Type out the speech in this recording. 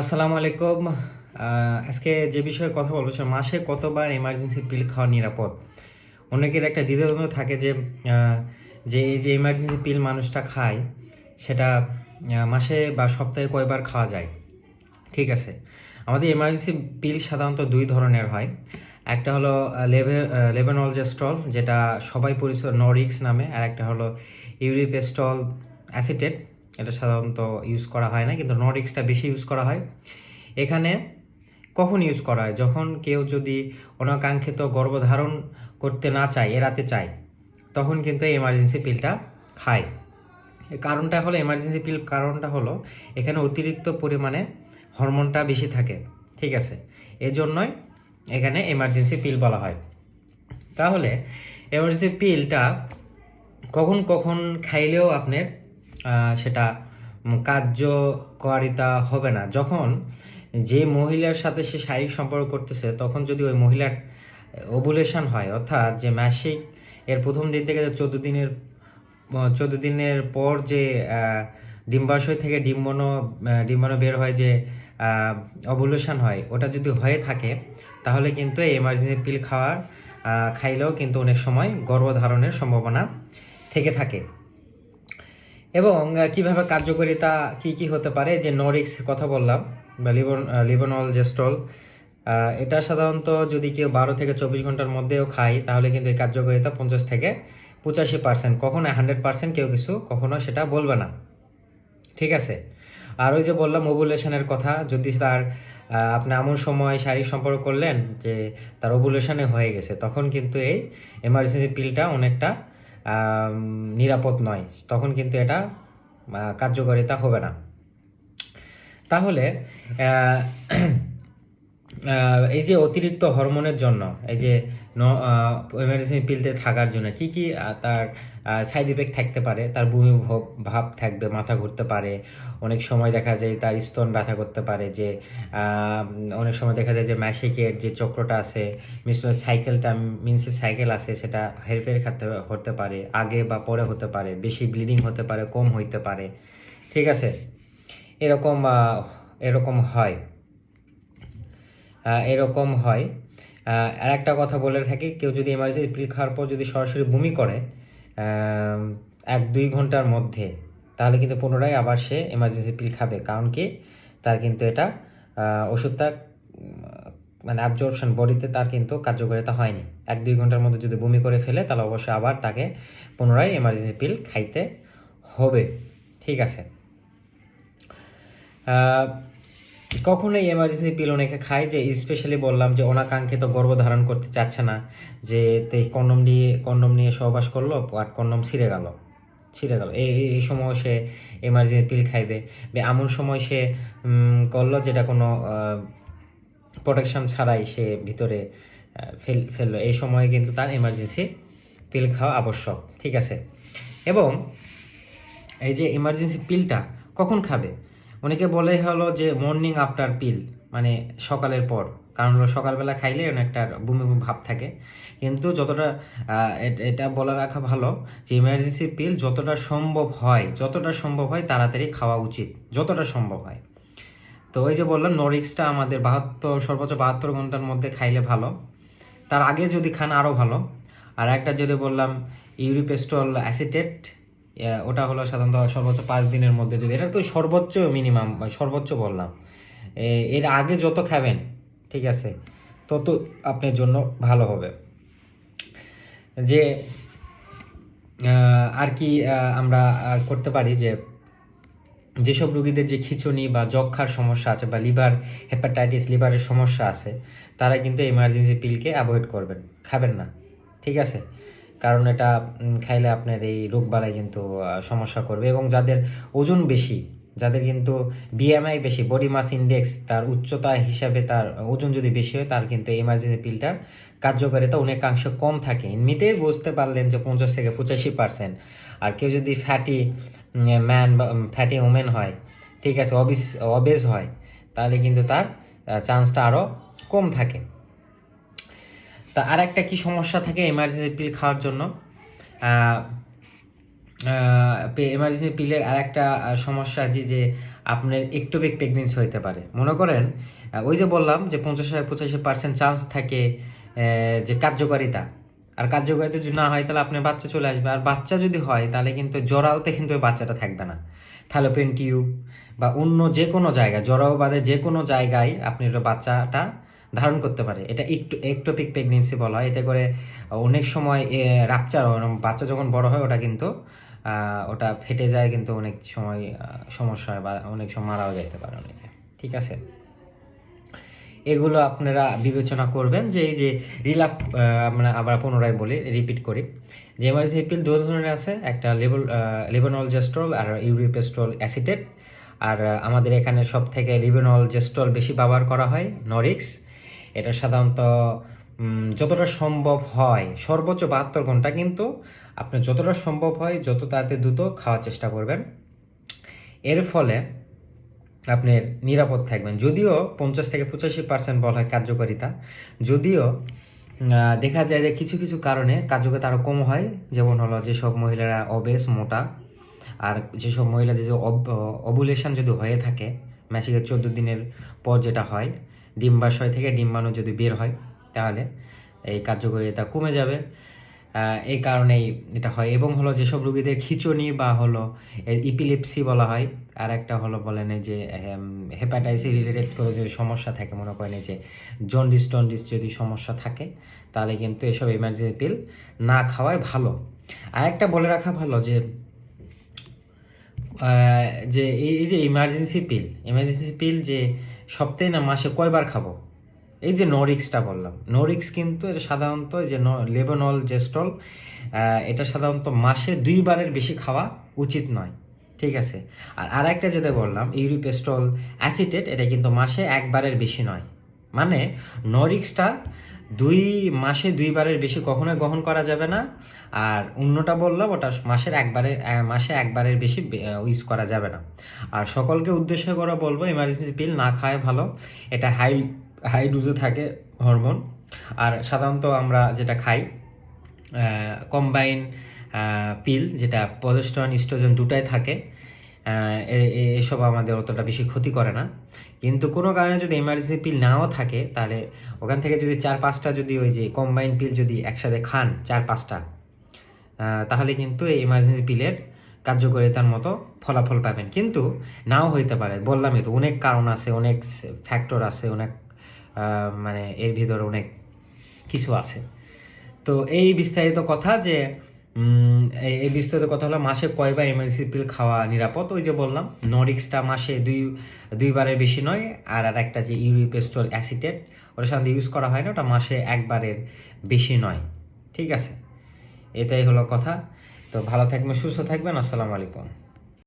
আসসালামু আলাইকুম। আজকে যে বিষয়ে কথা বলব, সেটা মাসে কতবার এমার্জেন্সি পিল খাওয়া নিরাপদ? অনেকের একটা দ্বিধাদ্বন্দ্ব থাকে যে যে এই যে এমার্জেন্সি পিল মানুষটা খায়, সেটা মাসে বা সপ্তাহে কয়বার খাওয়া যায়? ঠিক আছে। আমাদের এমার্জেন্সি পিল সাধারণত দুই ধরনের হয়। একটা হলো লেভে লেভেনলজেস্ট্রল যেটা সবাই পরিচিত নরিক্স নামে, আর একটা হলো ইউরিপেস্টল অ্যাসিটেট। এটা সাধারণত ইউজ করা হয় না, কিন্তু নরিক্সটা বেশি ইউজ করা হয়। এখানে কখন ইউজ করা হয়? যখন কেউ যদি অনাকাঙ্ক্ষিত গর্ভধারণ করতে না চায়, এড়াতে চায়, তখন কিন্তু এমার্জেন্সি পিলটা খায়। কারণটা হলো এমার্জেন্সি পিল কারণটা হলো, এখানে অতিরিক্ত পরিমাণে হরমোনটা বেশি থাকে, ঠিক আছে? এজন্যই এখানে এমার্জেন্সি পিল বলা হয়। তাহলে এমার্জেন্সি পিলটা কখন কখন খাইলেও আপনার সেটা কার্যকারিতা হবে না। যখন যে মহিলার সাথে সে শারীরিক সম্পর্ক করতেছে তখন যদি ওই মহিলার ওভুলেশন হয় অর্থাৎ যে মাসিক এর প্রথম দিন থেকে চোদ্দ দিনের চোদ্দ দিনের পর যে ডিম্বাশয় থেকে ডিম্বাণু আহ, ডিম্বাণু বের হয় যে অভুলেশন হয় ওটা যদি হয়ে থাকে তাহলে কিন্তু এই এমার্জেন্সি পিল খাওয়ার খাইলেও কিন্তু অনেক সময় গর্ভধারণের সম্ভাবনা থেকে থাকে। এবং কীভাবে কার্যকারিতা কি কি হতে পারে? যে নরিক্স কথা বললাম, বা লিবন লিবনল জেস্টল এটা সাধারণত যদি কেউ বারো থেকে চব্বিশ ঘণ্টার মধ্যেও খায়, তাহলে কিন্তু এই কার্যকারিতা পঞ্চাশ থেকে পঁচাশি পার্সেন্ট। কখনো হান্ড্রেড পার্সেন্ট কেউ কিছু কখনো সেটা বলবে না। ঠিক আছে? আর ওই যে বললাম, ওভুলেশনের কথা, যদি তার আপনি এমন সময় শারীরিক সম্পর্ক করলেন যে তার ওভুলেশনে হয়ে গেছে, তখন কিন্তু এই এমার্জেন্সি পিলটা অনেকটা নিরাপদ নয়। তখন কিন্তু এটা কার্যকারিতা হবে না। তাহলে এই যে অতিরিক্ত হরমোনের জন্য, এই যে এমার্জেন্সি পিলতে থাকার জন্য কি কি তার সাইড ইফেক্ট থাকতে পারে? তার বমি ভাব থাকবে, মাথা ঘুরতে পারে। অনেক সময় দেখা যায় তার স্তন ব্যথা করতে পারে যে অনেক সময় দেখা যায় যে ম্যাসিকের যে চক্রটা আছে মিশ্র সাইকেলটা মিনসের সাইকেল আছে, সেটা হেরফের খাতে, হতে পারে। আগে বা পরে হতে পারে। বেশি ব্লিডিং হতে পারে, কম হইতে পারে। ঠিক আছে? এরকম এরকম হয়। এরকম হয়। আর একটা কথা বলে থাকি, কেউ যদি এমার্জেন্সি পিল খাওয়ার পর যদি সরাসরি বমি করে এক দুই ঘণ্টার মধ্যে, তাহলে কিন্তু পুনরায় আবার সে এমার্জেন্সি পিল খাবে। কারণ কি? তার কিন্তু এটা ওষুধটা মানে অ্যাবজর্পশন বডিতে তার কিন্তু কার্যকারিতা হয়নি। এক দুই ঘণ্টার মধ্যে যদি বমি করে ফেলে, তাহলে অবশ্যই আবার তাকে পুনরায় এমার্জেন্সি পিল খাইতে হবে। ঠিক আছে। আহ, কখনো এই এমার্জেন্সি পিল অনেকে খায় যে স্পেশালি বললাম যে অনাকাঙ্ক্ষিত গর্ভধারণ করতে চাচ্ছে না যে কন্ডম নিয়ে কন্ডম নিয়ে সহবাস করল আর কন্ডম ছিঁড়ে গেল ছিঁড়ে গেল। এই এই- সময় সে এমার্জেন্সি পিল খাইবে। এমন সময় সে করল যেটা কোনো প্রোটেকশন ছাড়াই সে ভিতরে ফেল ফেলল। এই সময় কিন্তু তার এমার্জেন্সি পিল খাওয়া আবশ্যক ঠিক আছে? এবং এই যে এমার্জেন্সি পিলটা কখন খাবে? অনেকে বলে হলো যে মর্নিং আফটার পিল মানে সকালের পর। কারণ হলো সকালবেলা খাইলে বমি বমি ভাব থাকে। কিন্তু যতটা এটা বলে রাখা ভালো যে ইমার্জেন্সি পিল যতটা সম্ভব হয়, যতটা সম্ভব হয় তাড়াতাড়ি খাওয়া উচিত। যতটা সম্ভব হয়। তো ওই যে বললাম নরিক্সটা আমাদের বাহাত্তর, সর্বোচ্চ বাহাত্তর ঘণ্টার মধ্যে খাইলে ভালো। তার আগে যদি খান আরও ভালো। আর একটা যদি বললাম ইউরিপেস্টল অ্যাসিটেট ওটা হলো সাধারণত সর্বোচ্চ পাঁচ দিনের মধ্যে যদি, এটা তো সর্বোচ্চ মিনিমাম সর্বোচ্চ বললাম। এর আগে যত খাবেন, ঠিক আছে, তত আপনার জন্য ভালো হবে। যে আর কি আমরা করতে পারি যে, যেসব রুগীদের যে খিচুনি বা যক্ষার সমস্যা আছে বা লিভার হেপাটাইটিস লিভারের সমস্যা আছে, তারা কিন্তু এমার্জেন্সি পিলকে অ্যাভয়েড করবেন, খাবেন না, ঠিক আছে? কারণ এটা খাইলে আপনার এই রোগবালাই কিন্তু সমস্যা করবে এবং যাদের ওজন বেশি, যাদের কিন্তু বিএমআই বেশি বডি মাস ইন্ডেক্স তার উচ্চতা হিসাবে তার ওজন যদি বেশি হয়, তার কিন্তু এমার্জেন্সি পিলটার কার্যকারিতা অনেকাংশ কম থাকে। এমনিতেই বুঝতে পারলেন যে পঞ্চাশ থেকে পঁচাশি পার্সেন্ট আর কেউ যদি ফ্যাটি ম্যান বা ফ্যাটি ওমেন হয়, ঠিক আছে অবিস অবেজ হয়, তাহলে কিন্তু তার চান্সটা আরও কম থাকে। তা আর একটা কি সমস্যা থাকে এমার্জেন্সি পিল খাওয়ার জন্য? এমার্জেন্সি পিলের আর একটা সমস্যা যে যে আপনার একটোপিক প্রেগনেন্সি হইতে পারে। মনে করেন ওই যে বললাম যে পঞ্চাশ পঁচাশি পার্সেন্ট চান্স থাকে যে কার্যকারিতা। আর কার্যকারিতা যদি না হয় তাহলে আপনার বাচ্চা চলে আসবে। আর বাচ্চা যদি হয় তাহলে কিন্তু জরাওতে কিন্তু ওই বাচ্চাটা থাকবে না। ফ্যালোপেন টিউব বা অন্য যে কোনো জায়গায় জরাও বাদে যে কোনো জায়গায় আপনি বাচ্চাটা ধারণ করতে পারে। এটা একটু একটোপিক প্রেগনেন্সি বলা হয়। এতে করে অনেক সময় রাপচার বাচ্চা যখন বড় হয়, ওটা কিন্তু ওটা ফেটে যায় কিন্তু অনেক সময় সমস্যা হয় বা অনেক সময় মারাও যেতে পারে অনেকে। ঠিক আছে? এগুলো আপনারা বিবেচনা করবেন যে এই যে রিলাপ আমরা আবার পুনরায় বলি রিপিট করি। যে এমার্জেন্সি পিল দু ধরনের আছে। একটা লেবল লেবনল জেস্ট্রল আর ইউরিপেস্ট্রল অ্যাসিটেট। আর আমাদের এখানে সব থেকে লিবেনল জেস্ট্রল বেশি ব্যবহার করা হয়, নরিক্স। এটা সাধারণত যতটা সম্ভব হয়, সর্বোচ্চ বাহাত্তর ঘণ্টা কিন্তু আপনি যতটা সম্ভব হয়, যত তাড়াতাড়ি দ্রুত খাওয়ার চেষ্টা করবেন। এর ফলে আপনার নিরাপদ থাকবেন। যদিও পঞ্চাশ থেকে পঁচাশি পার্সেন্ট বলা হয় কার্যকারিতা, যদিও দেখা যায় যে কিছু কিছু কারণে কার্যকারিতা আরও কম হয়। যেমন হলো যেসব মহিলারা অবেশ মোটা, আর যেসব মহিলাদের যে অবুলেশন যদি হয়ে থাকে ম্যাসিকের চোদ্দ দিনের পর যেটা হয় ডিম্বাশয় থেকে ডিম্বাণু যদি বের হয়, তাহলে এই কার্যকারিতা কমে যাবে। এই কারণেই এটা হয়। এবং হলো যেসব রুগীদের খিচুনি বা হলো ইপিলিপসি বলা হয় আর একটা হলো বলেন যে হেপাটাইসি রিলেটেড করে যদি সমস্যা থাকে, মনে করেন যে জন্ডিস টন্ডিস যদি সমস্যা থাকে, তাহলে কিন্তু এসব এমার্জেন্সি পিল না খাওয়াই ভালো। আর একটা বলে রাখা ভালো যে যে এই যে ইমার্জেন্সি পিল ইমার্জেন্সি পিল যে সপ্তাহে না মাসে কয়বার খাব? এই যে নরিক্সটা বললাম। নরিক্স কিন্তু এটা সাধারণত যে লেবনল জেস্টল এটা সাধারণত মাসে দুইবারের বেশি খাওয়া উচিত নয়। ঠিক আছে? আর আর একটা যেটা বললাম ইউরিপেস্টল অ্যাসিটেট এটা কিন্তু মাসে একবারের বেশি নয়। মানে নরিক্সটা দুই মাসে দুইবারের বেশি কখনোই গ্রহণ করা যাবে না। আর অন্যটা বললাম, ওটা মাসের একবারের মাসে একবারের বেশি ইউজ করা যাবে না। আর সকলকে উদ্দেশ্য করে বলব ইমার্জেন্সি পিল না খায় ভালো। এটা হাই হাই ডোজে থাকে হরমোন আর সাধারণত আমরা যেটা খাই কম্বাইন পিল যেটা প্রজেস্টন ইস্ট্রোজেন দুটাই থাকে। এসব আমাদের অতটা বেশি ক্ষতি করে না। কিন্তু কোনো কারণে যদি এমার্জেন্সি পিল নাও থাকে, তাহলে ওখান থেকে যদি চার, পাঁচটা যদি ওই যে কম্বাইন পিল যদি একসাথে খান, চার, পাঁচটা তাহলে কিন্তু এই এমার্জেন্সি পিলের কার্যকারিতার মতো ফলাফল পাবেন। কিন্তু নাও হইতে পারে, বললামই তো, অনেক কারণ আছে, অনেক ফ্যাক্টর আছে, অনেক মানে এর ভিতরে অনেক কিছু আছে। তো এই বিস্তারিত কথা যে এই বিস্তারিত কথা হলো মাসে কয়বার এমার্জেন্সি পিল খাওয়া নিরাপদ? ওই যে বললাম নরিক্সটা মাসে দুই, দুইবারের বেশি নয়, আর আর একটা যে ইউরিপেস্টল অ্যাসিটেট ওটা সাধারণত ইউজ করা হয় না, ওটা মাসে একবারের বেশি নয়। ঠিক আছে? এটাই হলো কথা। তো ভালো থাকবেন, সুস্থ থাকবেন, আসসালামু আলাইকুম।